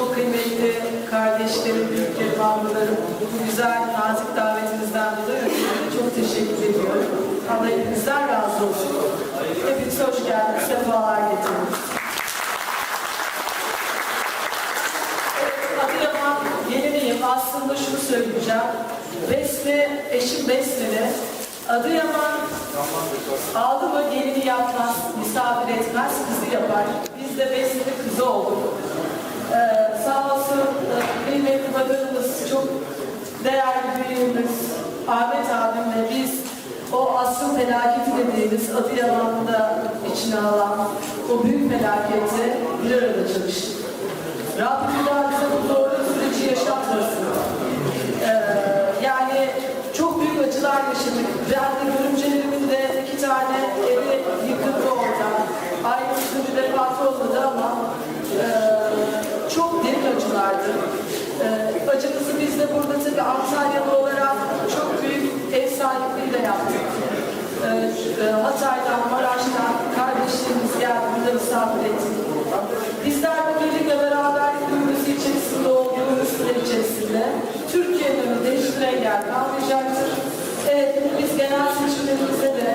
çok kıymetli kardeşlerim, büyüklerim, ablalarım, bu güzel, nazik davetinizden dolayı çok teşekkür ediyorum. Allah hepinizden razı olsun. Hepiniz hoş geldiniz, sefalar getirdiniz. Adıyaman yenileyim. Aslında şunu söyleyeceğim. Besle, eşim Besle'de Adıyaman aldı mı gelini yapmaz, misafir etmez, kızı yapar. Biz de Besle'de kızı olduk. Ee, e, kıymetli bakanımız, çok değerli büyüğümüz Ahmet abimle biz o asrın felaketi dediğimiz Adıyaman'da içine alan o büyük felaketi bir arada çalıştık. Rabbim Hatay'dan, Maraş'tan kardeşlerimiz geldi, burada misafir ettik. Bizler bu birlikle beraberlik duygusu içerisinde olduğumuz süre içerisinde Türkiye'nin önünde hiçbir engel kalmayacaktır. Evet, biz genel seçimlerimizde de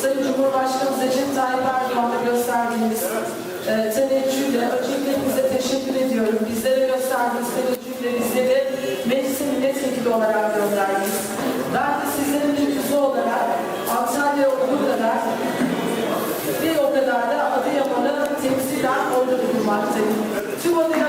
Sayın Cumhurbaşkanımız Recep Tayyip Erdoğan'a gösterdiğimiz e, teveccühle öncelikle bize teşekkür ediyorum. Bizlere gösterdiğiniz teveccühle bizleri meclise milletvekili olarak 맞지? 두 번이나